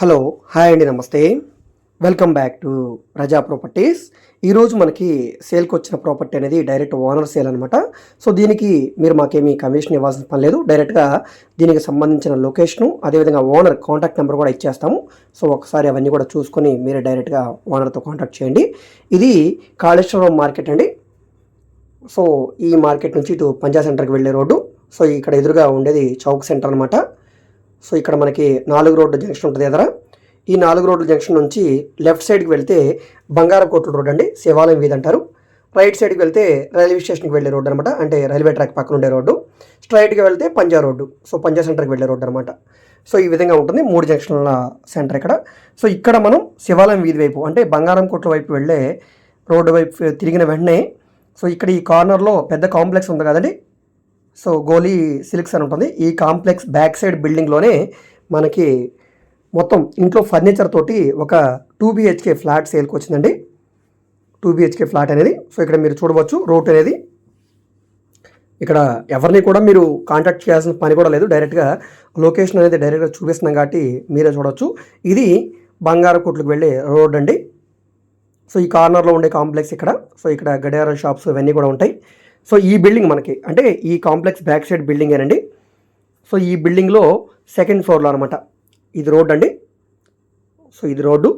Hello hi అండి నమస్తే. Welcome back to Praja properties ఈరోజు మనకి సేల్కి వచ్చిన ప్రాపర్టీ అనేది డైరెక్ట్ ఓనర్ సేల్ అనమాట సో దీనికి మీరు మాకేమీ కమిషన్ ఇవ్వాల్సిన పని లేదు. డైరెక్ట్గా దీనికి సంబంధించిన లొకేషను అదేవిధంగా ఓనర్ కాంటాక్ట్ నెంబర్ కూడా ఇచ్చేస్తాము. సో ఒకసారి అవన్నీ కూడా చూసుకొని మీరు డైరెక్ట్గా ఓనర్తో కాంటాక్ట్ చేయండి. ఇది కాళేశ్వరం మార్కెట్ అండి. సో ఈ మార్కెట్ నుంచి ఇటు పంజా సెంటర్కి వెళ్ళే రోడ్డు. సో ఇక్కడ ఎదురుగా ఉండేది చౌక్ సెంటర్ అనమాట సో ఇక్కడ మనకి నాలుగు రోడ్డు జంక్షన్ ఉంటుంది ఎదరా. ఈ నాలుగు రోడ్ల జంక్షన్ నుంచి లెఫ్ట్ సైడ్కి వెళ్తే బంగారకోట్ల రోడ్ అండి శివాలయం వీధి అంటారు. రైట్ సైడ్కి వెళ్తే రైల్వే స్టేషన్కి వెళ్ళే రోడ్డు అనమాట అంటే రైల్వే ట్రాక్ పక్కన ఉండే రోడ్డు. స్ట్రైట్గా వెళ్తే పంజా రోడ్డు సో పంజా సెంటర్కి వెళ్ళే రోడ్డు అనమాట సో ఈ విధంగా ఉంటుంది మూడు జంక్షన్ల సెంటర్ ఇక్కడ. సో ఇక్కడ మనం శివాలయం వీధి వైపు అంటే బంగారం కోట్ల వైపు వెళ్ళే రోడ్డు వైపు తిరిగిన వెంటనే సో ఇక్కడ ఈ కార్నర్లో పెద్ద కాంప్లెక్స్ ఉంది కదండి సో గోలీ సిల్క్స్ అని ఉంటుంది. ఈ కాంప్లెక్స్ బ్యాక్ సైడ్ బిల్డింగ్లోనే మనకి మొత్తం ఇంట్లో ఫర్నిచర్ తోటి ఒక టూ బిహెచ్కే ఫ్లాట్ సేల్కి వచ్చిందండి. టూ బిహెచ్కే ఫ్లాట్ అనేది. సో ఇక్కడ మీరు చూడవచ్చు రోడ్ అనేది. ఇక్కడ ఎవరిని కూడా మీరు కాంటాక్ట్ చేయాల్సిన పని కూడా లేదు. డైరెక్ట్గా లొకేషన్ అనేది డైరెక్ట్గా చూపిస్తున్నాం కాబట్టి మీరే చూడవచ్చు. ఇది బంగారకోట్లకు వెళ్ళే రోడ్ అండి. సో ఈ కార్నర్లో ఉండే కాంప్లెక్స్ ఇక్కడ. సో ఇక్కడ గడియార షాప్స్ ఇవన్నీ కూడా ఉంటాయి. సో ఈ బిల్డింగ్ మనకి అంటే ఈ కాంప్లెక్స్ బ్యాక్ సైడ్ బిల్డింగ్ ఏనండి. సో ఈ బిల్డింగ్లో సెకండ్ ఫ్లోర్లో అనమాట ఇది రోడ్ అండి. సో ఇది రోడ్డు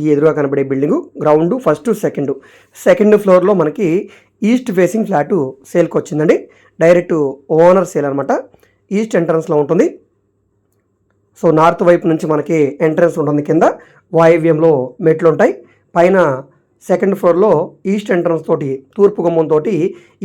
ఈ ఎదురుగా కనబడే building ground first second. Second ఫ్లోర్లో మనకి ఈస్ట్ ఫేసింగ్ ఫ్లాటు సేల్కి వచ్చిందండి. డైరెక్ట్ ఓనర్ సేల్ అనమాట ఈస్ట్ ఎంట్రన్స్లో ఉంటుంది. సో నార్త్ వైపు నుంచి మనకి ఎంట్రన్స్ ఉంటుంది కింద. వాయువ్యంలో మెట్లు ఉంటాయి. పైన సెకండ్ ఫ్లోర్లో ఈస్ట్ ఎంట్రన్స్ తోటి తూర్పు గుమ్మం తోటి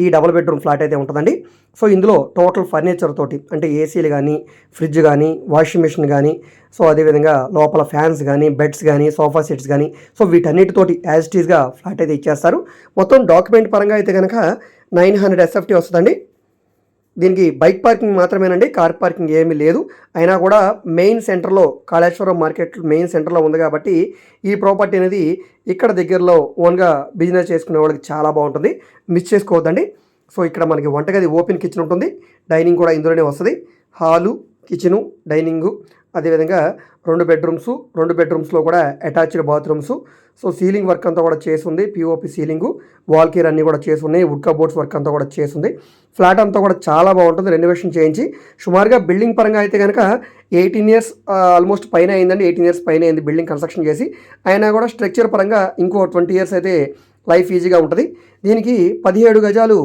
ఈ డబుల్ బెడ్రూమ్ ఫ్లాట్ అయితే ఉంటుందండి. సో ఇందులో టోటల్ ఫర్నిచర్ తోటి అంటే ఏసీలు కానీ ఫ్రిడ్జ్ కానీ వాషింగ్ మిషన్ కానీ సో అదేవిధంగా లోపల ఫ్యాన్స్ కానీ బెడ్స్ కానీ సోఫా సెట్స్ కానీ సో వీటన్నిటితోటి యాజ్ ఇట్ ఈస్గా ఫ్లాట్ అయితే ఇచ్చేస్తారు. మొత్తం డాక్యుమెంట్ పరంగా అయితే కనుక నైన్ హండ్రెడ్ ఎస్ఎఫ్టీ వస్తుందండి. దీనికి బైక్ పార్కింగ్ మాత్రమేనండి కార్ పార్కింగ్ ఏమీ లేదు. అయినా కూడా మెయిన్ సెంటర్లో కాళేశ్వరం మార్కెట్ మెయిన్ సెంటర్లో ఉంది కాబట్టి ఈ ప్రాపర్టీ అనేది ఇక్కడ దగ్గరలో ఓన్గా బిజినెస్ చేసుకునే వాళ్ళకి చాలా బాగుంటుంది. మిస్ చేసుకోవద్దండి. సో ఇక్కడ మనకి వంటగది ఓపెన్ కిచెన్ ఉంటుంది. డైనింగ్ కూడా ఇందులోనే వస్తుంది. హాలు కిచెను డైనింగు అదేవిధంగా రెండు బెడ్రూమ్స్ రెండు బెడ్రూమ్స్లో కూడా attached bathrooms. So ceiling work అంతా కూడా చేసింది పిఓపి సీలింగు. వాల్ కేర్ అన్నీ కూడా చేసి ఉన్నాయి వుడ్ కబోర్డ్స్ వర్క్ అంతా కూడా చేసింది ఫ్లాట్ అంతా కూడా చాలా బాగుంటుంది రెనోవేషన్ చేయించి. సుమారుగా బిల్డింగ్ పరంగా అయితే కనుక ఎయిటీన్ ఇయర్స్ ఆల్మోస్ట్ పైన అయిందండి ఎయిటీన్ ఇయర్స్ పైన అయింది బిల్డింగ్ కన్స్ట్రక్షన్ చేసి. అయినా కూడా స్ట్రక్చర్ పరంగా ఇంకో ట్వంటీ ఇయర్స్ అయితే లైఫ్ ఈజీగా ఉంటుంది. దీనికి పదిహేడు గజాలు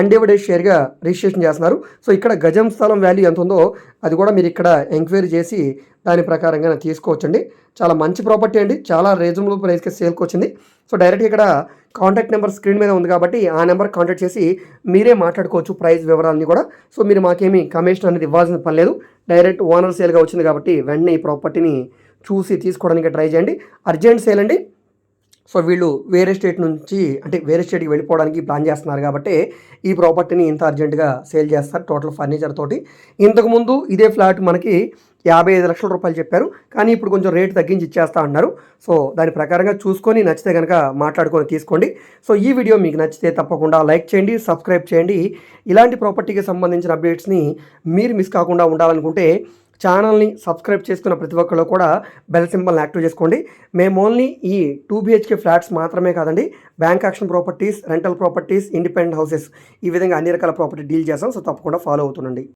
అన్డివైడెడ్ షేర్గా రిజిస్ట్రేషన్ చేస్తున్నారు. సో ఇక్కడ గజం స్థలం వాల్యూ ఎంత ఉందో అది కూడా మీరు ఇక్కడ ఎంక్వైరీ చేసి దాని ప్రకారంగా తీసుకోవచ్చండి. చాలా మంచి ప్రాపర్టీ అండి. చాలా రీజనబుల్ ప్రైస్కి సేల్కి వచ్చింది. సో డైరెక్ట్గా ఇక్కడ కాంటాక్ట్ నెంబర్ స్క్రీన్ మీద ఉంది కాబట్టి ఆ నెంబర్ కాంటాక్ట్ చేసి మీరే మాట్లాడుకోవచ్చు ప్రైస్ వివరాలని కూడా. సో మీరు మాకేమీ కమిషన్ అనేది ఇవ్వాల్సిన పని లేదు. డైరెక్ట్ ఓనర్ సేల్గా వచ్చింది కాబట్టి వెంటనే ఈ ప్రాపర్టీని చూసి తీసుకోవడానికి ట్రై చేయండి. అర్జెంట్ సేల్ అండి. సో వీళ్ళు వేరే స్టేట్ నుంచి అంటే వేరే స్టేట్కి వెళ్ళిపోవడానికి ప్లాన్ చేస్తున్నారు కాబట్టి ఈ ప్రాపర్టీని ఇంత అర్జెంటుగా సేల్ చేస్తారు టోటల్ ఫర్నిచర్ తోటి. ఇంతకుముందు ఇదే ఫ్లాట్ మనకి యాభై ఐదు లక్షల రూపాయలు చెప్పారు. కానీ ఇప్పుడు కొంచెం రేట్ తగ్గించి ఇచ్చేస్తా అన్నారు. సో దాని ప్రకారంగా చూసుకొని నచ్చితే కనుక మాట్లాడుకొని తీసుకోండి. సో ఈ వీడియో మీకు నచ్చితే తప్పకుండా లైక్ చేయండి సబ్స్క్రైబ్ చేయండి. ఇలాంటి ప్రాపర్టీకి సంబంధించిన అప్డేట్స్ని మీరు మిస్ కాకుండా ఉండాలనుకుంటే ఛానల్ని సబ్స్క్రైబ్ చేసుకున్న ప్రతి ఒక్కళ్ళు కూడా బెల్ సింబల్ని యాక్టివ్ చేసుకోండి. మేము ఓన్లీ ఈ టూ బిహెచ్కే ఫ్లాట్స్ మాత్రమే కాదండి bank auction properties rental properties independent houses ఈ విధంగా అన్ని రకాల ప్రాపర్టీ డీల్ చేస్తాం. సో తప్పకుండా ఫాలో అవుతుండండి.